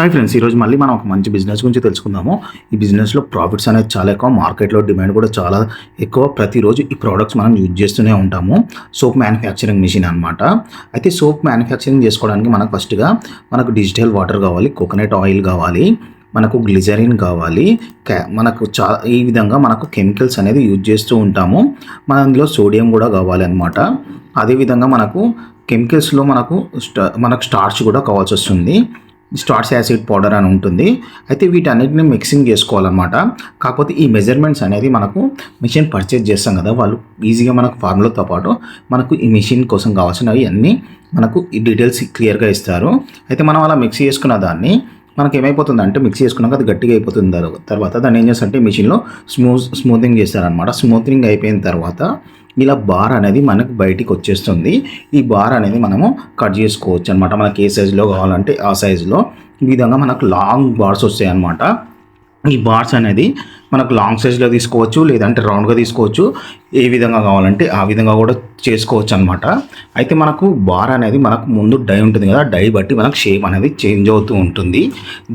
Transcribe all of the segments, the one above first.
Hi friends ఈరోజు మళ్ళీ మనం ఒక మంచి బిజినెస్ గురించి తెలుసుకుందాము. ఈ బిజినెస్లో ప్రాఫిట్స్ అనేది చాలా ఎక్కువ మార్కెట్లో డిమాండ్ కూడా చాలా ఎక్కువ. ప్రతిరోజు ఈ ప్రోడక్ట్స్ మనం యూజ్ చేస్తూనే ఉంటాము. సోప్ మ్యానుఫ్యాక్చరింగ్ మిషన్ అనమాట అయితే సోప్ మ్యానుఫ్యాక్చరింగ్ చేసుకోవడానికి మనకు ఫస్ట్గా మనకు డిజిటల్ వాటర్ కావాలి కోకోనట్ ఆయిల్ కావాలి మనకు గ్లిజరిన్ కావాలి క్యా మనకు చా ఈ విధంగా మనకు కెమికల్స్ అనేది యూజ్ చేస్తూ ఉంటాము. మన అందులో సోడియం కూడా కావాలి అనమాట అదేవిధంగా మనకు కెమికల్స్లో మనకు స్టా మనకు స్టార్చ్ కూడా కావాల్సి వస్తుంది. స్టార్స్ యాసిడ్ పౌడర్ అని ఉంటుంది. అయితే వీటన్నిటిని మిక్సింగ్ చేసుకోవాలన్నమాట. కాకపోతే ఈ మెజర్మెంట్స్ అనేది మనకు మిషన్ పర్చేజ్ చేస్తాం కదా. వాళ్ళు ఈజీగా మనకు ఫార్ములాతో పాటు మనకు ఈ మిషన్ కోసం కావాల్సినవి అన్నీ మనకు ఈ డీటెయిల్స్ క్లియర్గా ఇస్తారు. అయితే మనం అలా మిక్స్ చేసుకున్న దాన్ని మనకి ఏమైపోతుంది అంటే మిక్స్ చేసుకున్నాక అది గట్టిగా అయిపోతుంది తర్వాత. దాన్ని ఏం చేస్తారంటే మిషన్లో స్మూత్ స్మూతింగ్ చేస్తారనమాట స్మూతింగ్ అయిపోయిన తర్వాత ఇలా బార్ అనేది మనకు బయటికి వచ్చేస్తుంది. ఈ బార్ అనేది మనము కట్ చేసుకోవచ్చు అనమాట మనకి ఏ సైజులో కావాలంటే ఆ సైజులో ఈ విధంగా మనకు లాంగ్ బార్స్ వస్తాయి అనమాట ఈ బార్స్ అనేది మనకు లాంగ్ సైజ్లో తీసుకోవచ్చు లేదంటే రౌండ్గా తీసుకోవచ్చు. ఏ విధంగా కావాలంటే ఆ విధంగా కూడా చేసుకోవచ్చు అనమాట అయితే మనకు బార్ అనేది మనకు ముందు డై ఉంటుంది కదా డై బట్టి మనకు షేప్ అనేది చేంజ్ అవుతూ ఉంటుంది.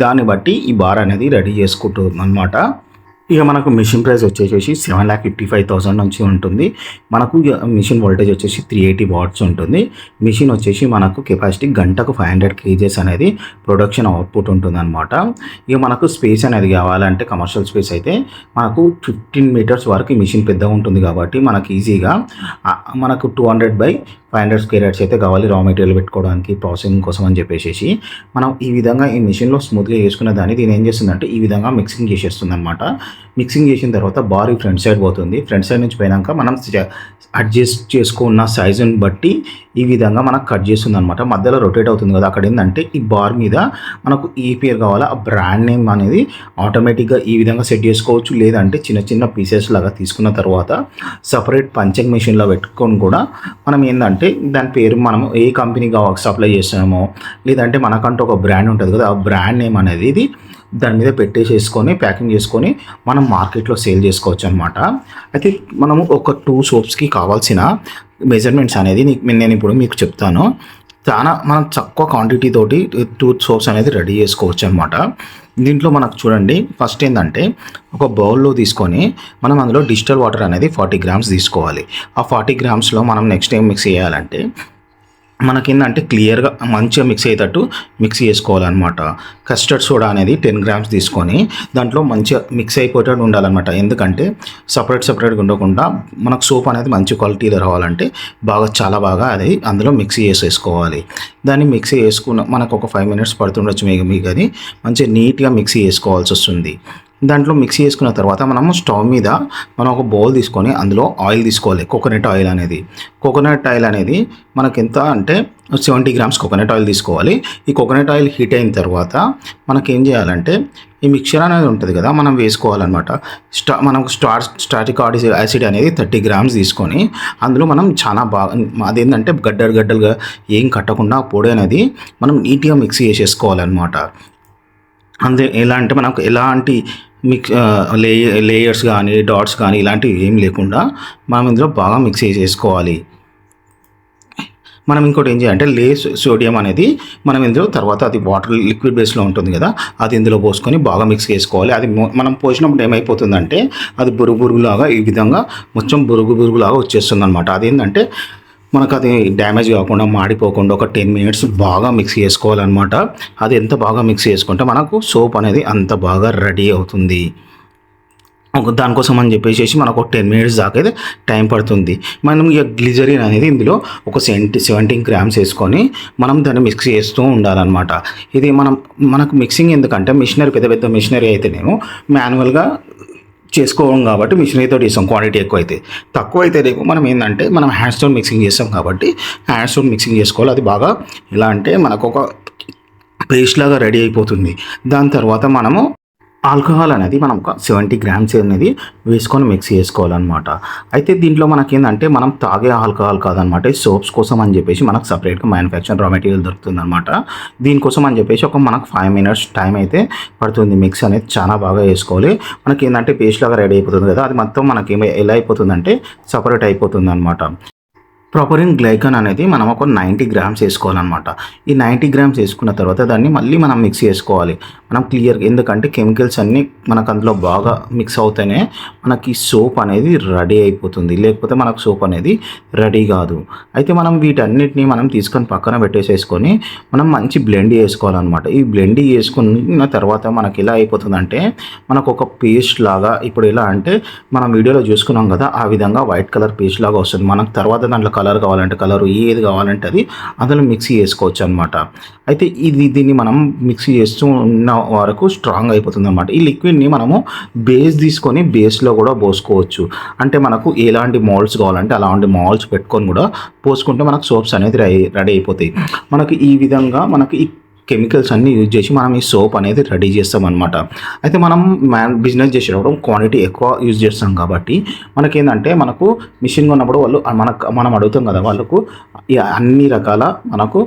దాన్ని బట్టి ఈ బార్ అనేది రెడీ చేసుకుంటుంది అనమాట ఇక మనకు మిషన్ ప్రైస్ వచ్చేసి seven lakh fifty five thousand నుంచి ఉంటుంది. మనకు ఇక మిషన్ వోల్టేజ్ వచ్చేసి త్రీ ఎయిటీ వాట్స్ ఉంటుంది. మిషన్ వచ్చేసి మనకు కెపాసిటీ గంటకు ఫైవ్ హండ్రెడ్ కేజెస్ అనేది ప్రొడక్షన్ అవుట్పుట్ ఉంటుంది అనమాట ఇక మనకు స్పేస్ అనేది కావాలంటే కమర్షియల్ స్పేస్ అయితే మనకు ఫిఫ్టీన్ మీటర్స్ వరకు మిషన్ పెద్దగా ఉంటుంది కాబట్టి మనకు ఈజీగా మనకు two hundred by five hundred square yards అయితే కావాలి రా మెటీరియల్ పెట్టుకోవడానికి ప్రాసెసింగ్ కోసం అని చెప్పేసి మనం ఈ విధంగా ఈ మిషన్లో స్మూత్గా చేసుకున్న దాన్ని దీని ఏం చేస్తుందంటే ఈ విధంగా మిక్సింగ్ చేసేస్తుంది అనమాట మిక్సింగ్ చేసిన తర్వాత బార్ ఈ ఫ్రంట్ సైడ్ పోతుంది. ఫ్రంట్ సైడ్ నుంచి పోయినాక మనం అడ్జస్ట్ చేసుకున్న సైజుని బట్టి ఈ విధంగా మనకు కట్ చేస్తుంది అనమాట మధ్యలో రొటేట్ అవుతుంది కదా అక్కడ ఏంటంటే ఈ బార్ మీద మనకు ఏ పేరు కావాలో ఆ బ్రాండ్ నేమ్ అనేది ఆటోమేటిక్గా ఈ విధంగా సెట్ చేసుకోవచ్చు. లేదంటే చిన్న చిన్న పీసెస్ లాగా తీసుకున్న తర్వాత సపరేట్ పంచింగ్ మెషిన్లో పెట్టుకొని కూడా మనం ఏంటంటే దాని పేరు మనం ఏ కంపెనీగా వర్క్ సప్లై చేస్తున్నామో లేదంటే మనకంటూ ఒక బ్రాండ్ ఉంటుంది కదా ఆ బ్రాండ్ నేమ్ అనేది ఇది దాని మీద పెట్టేసేసుకొని ప్యాకింగ్ చేసుకొని మనం మార్కెట్లో సేల్ చేసుకోవచ్చు అనమాట అయితే మనము ఒక టూ సోప్స్కి కావాల్సిన మెజర్మెంట్స్ అనేది నేను ఇప్పుడు మీకు చెప్తాను. చాలా మనం తక్కువ క్వాంటిటీ తోటి టూత్ సోప్స్ అనేది రెడీ చేసుకోవచ్చు అనమాట దీంట్లో మనకు చూడండి ఫస్ట్ ఏంటంటే ఒక బౌల్లో తీసుకొని మనం అందులో డిజిటల్ వాటర్ అనేది ఫార్టీ గ్రామ్స్ తీసుకోవాలి. ఆ ఫార్టీ గ్రామ్స్లో మనం నెక్స్ట్ ఏం మిక్స్ చేయాలంటే మనకేందంటే క్లియర్గా మంచిగా మిక్స్ అయ్యేటట్టు మిక్స్ చేసుకోవాలన్నమాట. కస్టర్డ్ సోడా అనేది టెన్ గ్రామ్స్ తీసుకొని దాంట్లో మంచిగా మిక్స్ అయిపోయేటట్టు ఉండాలన్నమాట. ఎందుకంటే సపరేట్ సపరేట్గా ఉండకుండా మనకు సోప్ అనేది మంచి క్వాలిటీలో రావాలంటే బాగా చాలా బాగా అది అందులో మిక్స్ చేసేసుకోవాలి. దాన్ని మిక్సీ చేసుకున్న మనకు ఒక ఫైవ్ మినిట్స్ పడుతుండొచ్చు మీకు మీకు అది మంచిగా నీట్గా మిక్సీ చేసుకోవాల్సి వస్తుంది దాంట్లో మిక్సీ చేసుకున్న తర్వాత మనము స్టవ్ మీద మనం ఒక బౌల్ తీసుకొని అందులో ఆయిల్ తీసుకోవాలి. కోకోనట్ ఆయిల్ అనేది. కోకోనట్ ఆయిల్ అనేది మనకి ఎంత అంటే సెవెంటీ గ్రామ్స్ కోకోనట్ ఆయిల్ తీసుకోవాలి. ఈ కోకోనట్ ఆయిల్ హీట్ అయిన తర్వాత మనకి ఏం చేయాలంటే ఈ మిక్చర్ అనేది ఉంటుంది కదా మనం వేసుకోవాలన్నమాట. స్టా మనకు స్టార్ స్టాటిక్ యాసిడ్ అనేది థర్టీ గ్రామ్స్ తీసుకొని అందులో మనం చాలా బాగా అదేంటంటే గడ్డలు గడ్డలుగా ఏం కట్టకుండా పొడి అనేది మనం నీట్గా మిక్సీ చేసేసుకోవాలన్నమాట. అంతే ఎలా అంటే మనకు ఎలాంటి మిక్స్ లే లేయర్స్ కానీ డాట్స్ కానీ ఇలాంటివి ఏం లేకుండా మనం ఇందులో బాగా మిక్స్ చేసేసుకోవాలి మనం ఇంకోటి ఏం చేయాలంటే లే సోడియం అనేది మనం ఇందులో తర్వాత అది వాటర్ లిక్విడ్ బేస్లో ఉంటుంది కదా అది ఇందులో పోసుకొని బాగా మిక్స్ చేసుకోవాలి. అది మనం పోసినప్పుడు ఏమైపోతుందంటే అది బురుగు బురుగులాగా ఈ విధంగా మొత్తం బురుగు బురుగులాగా వచ్చేస్తుంది అనమాట అదేంటంటే మనకు అది డ్యామేజ్ కాకుండా మాడిపోకుండా ఒక టెన్ మినిట్స్ బాగా మిక్స్ చేసుకోవాలన్నమాట. అది ఎంత బాగా మిక్స్ చేసుకుంటే మనకు సోప్ అనేది అంత బాగా రెడీ అవుతుంది. ఒక దానికోసం అని చెప్పేసి మనకు ఒక టెన్ మినిట్స్ దాకా అయితే టైం పడుతుంది. మనం ఇక గ్లిజరిన్ అనేది ఇందులో ఒక సెవెంటీ సెవెంటీన్ గ్రామ్స్ వేసుకొని మనం దాన్ని మిక్స్ చేస్తూ ఉండాలన్నమాట. ఇది మనం మనకు మిక్సింగ్ ఎందుకంటే మిషనరీ పెద్ద పెద్ద మిషనరీ అయితేనేమో మాన్యువల్గా చేసుకోవడం కాబట్టి మిషనరీతో చేస్తాం. క్వాంటిటీ ఎక్కువ అయితే తక్కువ అయితే రేపు మనం ఏంటంటే మనం హ్యాండ్ స్టోన్ మిక్సింగ్ చేస్తాం కాబట్టి హ్యాండ్ స్టోన్ మిక్సింగ్ చేసుకోవాలి. అది బాగా ఎలా అంటే మనకు ఒక పేస్ట్ లాగా రెడీ అయిపోతుంది. దాని తర్వాత మనము ఆల్కహాల్ అనేది మనం ఒక సెవెంటీ గ్రామ్స్ అనేది వేసుకొని మిక్స్ చేసుకోవాలన్నమాట. అయితే దీంట్లో మనకేందంటే మనం తాగే ఆల్కహాల్ కాదనమాట సోప్స్ కోసం అని చెప్పేసి మనకు సపరేట్గా మ్యానుఫ్యాక్చర్ రా మెటీరియల్ దొరుకుతుంది అనమాట దీనికోసం అని చెప్పేసి ఒక మనకు ఫైవ్ మినిట్స్ టైం అయితే పడుతుంది మిక్స్ అనేది చాలా బాగా వేసుకోవాలి. మనకి ఏంటంటే పేస్ట్ లాగా రెడీ అయిపోతుంది కదా అది మొత్తం మనకి ఎలా అయిపోతుందంటే సపరేట్ అయిపోతుంది అనమాట ప్రాపరిన్ గ్లైకన్ అనేది మనం ఒక నైంటీ గ్రామ్స్ వేసుకోవాలన్నమాట. ఈ నైంటీ గ్రామ్స్ వేసుకున్న తర్వాత దాన్ని మళ్ళీ మనం మిక్స్ చేసుకోవాలి. మనం క్లియర్ ఎందుకంటే కెమికల్స్ అన్నీ మనకు అందులో బాగా మిక్స్ అవుతేనే మనకి సోప్ అనేది రెడీ అయిపోతుంది. లేకపోతే మనకు సోప్ అనేది రెడీ కాదు. అయితే మనం వీటన్నిటిని మనం తీసుకొని పక్కన పెట్టేసేసుకొని మనం మంచి బ్లెండ్ చేసుకోవాలన్నమాట. ఈ బ్లెండ్ చేసుకున్న తర్వాత మనకి ఎలా అయిపోతుందంటే మనకు ఒక పేస్ట్ లాగా ఇప్పుడు ఎలా అంటే మనం వీడియోలో చూసుకున్నాం కదా ఆ విధంగా వైట్ కలర్ పేస్ట్ లాగా వస్తుంది. మనకు తర్వాత దాంట్లో కలర్ కావాలంటే కలర్ ఏది కావాలంటే అది అందులో మిక్సీ చేసుకోవచ్చు అనమాట అయితే ఇది దీన్ని మనం మిక్సీ చేస్తూ ఉన్న వరకు స్ట్రాంగ్ అయిపోతుంది అనమాట ఈ లిక్విడ్ని మనము బేస్ తీసుకొని బేస్లో కూడా పోసుకోవచ్చు. అంటే మనకు ఎలాంటి మోల్డ్స్ కావాలంటే అలాంటి మోల్డ్స్ పెట్టుకొని కూడా పోసుకుంటే మనకు సోప్స్ అనేది రెడీ అయిపోతాయి. మనకి ఈ విధంగా మనకి కెమికల్స్ అన్నీ యూజ్ చేసి మనం ఈ సోప్ అనేది రెడీ చేస్తాం అనమాట అయితే మనం మ్యాన్ బిజినెస్ చేసేటప్పుడు క్వాంటిటీ ఎక్కువ యూజ్ చేస్తాం కాబట్టి మనకేంటంటే మనకు మిషన్ కొన్నప్పుడు వాళ్ళు మనకు మనం అడుగుతాం కదా వాళ్ళకు అన్ని రకాల మనకు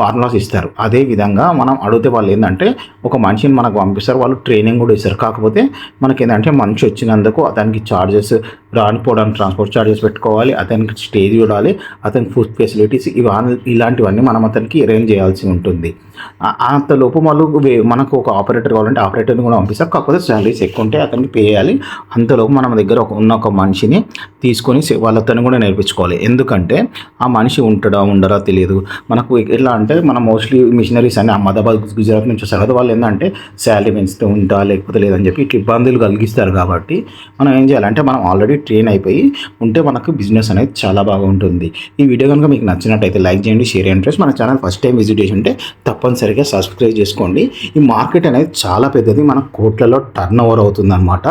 ఫార్ములాస్ ఇస్తారు. అదే విధంగా మనం అడిగితే వాళ్ళు ఏంటంటే ఒక మనిషిని మనకు పంపిస్తారు వాళ్ళు ట్రైనింగ్ కూడా ఇస్తారు. కాకపోతే మనకి ఏంటంటే మనిషి వచ్చినందుకు అతనికి ఛార్జెస్ రానిపోవడానికి ట్రాన్స్పోర్ట్ ఛార్జెస్ పెట్టుకోవాలి అతనికి స్టే చూడాలి అతనికి ఫుడ్ ఫెసిలిటీస్ ఇవన్నీ ఇలాంటివన్నీ మనం అతనికి అరేంజ్ చేయాల్సి ఉంటుంది. అంతలోపు వాళ్ళు వే- మనకు ఒక ఆపరేటర్ కావాలంటే ఆపరేటర్ని కూడా పంపిస్తారు. కాకపోతే శాలరీస్ ఎక్కువ ఉంటే అతనికి పే చేయాలి. అంతలోపు మన దగ్గర ఒక ఉన్న ఒక మనిషిని తీసుకొని సే- వాళ్ళతోని కూడా నేర్పించుకోవాలి. ఎందుకంటే ఆ మనిషి ఉంటాడా ఉండరా తెలియదు మనకు ఎట్లా అంటే మనం మోస్ట్లీ మిషనరీస్ అని అహ్మదాబాద్ గుజరాత్ నుంచి వస్తారు. కదా వాళ్ళు ఏంటంటే శాలరీ పెంచుతూ ఉంటా లేకపోతే లేదని చెప్పి ఇట్లా ఇబ్బందులు కలిగిస్తారు కాబట్టి మనం ఏం చేయాలంటే మనం ఆల్రెడీ ట్రైన్ అయిపోయి ఉంటే మనకు బిజినెస్ అనేది చాలా బాగా ఉంటుంది ఈ వీడియో కనుక మీకు నచ్చినట్టయితే లైక్ చేయండి షేర్ చేయండి. ఫ్రెండ్స్ మన ఛానల్ ఫస్ట్ టైం విజిట్ చేసి ఉంటే తప్పనిసరిగా సబ్స్క్రైబ్ చేసుకోండి. ఈ మార్కెట్ అనేది చాలా పెద్దది. మన కోట్లలో టర్న్ ఓవర్ అవుతుంది అనమాట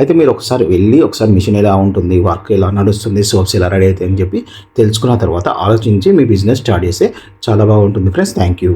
అయితే మీరు ఒకసారి వెళ్ళి ఒకసారి మిషన్ ఎలా ఉంటుంది వర్క్ ఎలా నడుస్తుంది సోప్స్ ఎలా రెడీ అవుతాయి అని చెప్పి తెలుసుకున్న తర్వాత ఆలోచించి మీ బిజినెస్ స్టార్ట్ చేస్తే చాలా బాగుంటుంది. బాగుంటుంది ఫ్రెండ్స్ థ్యాంక్ యూ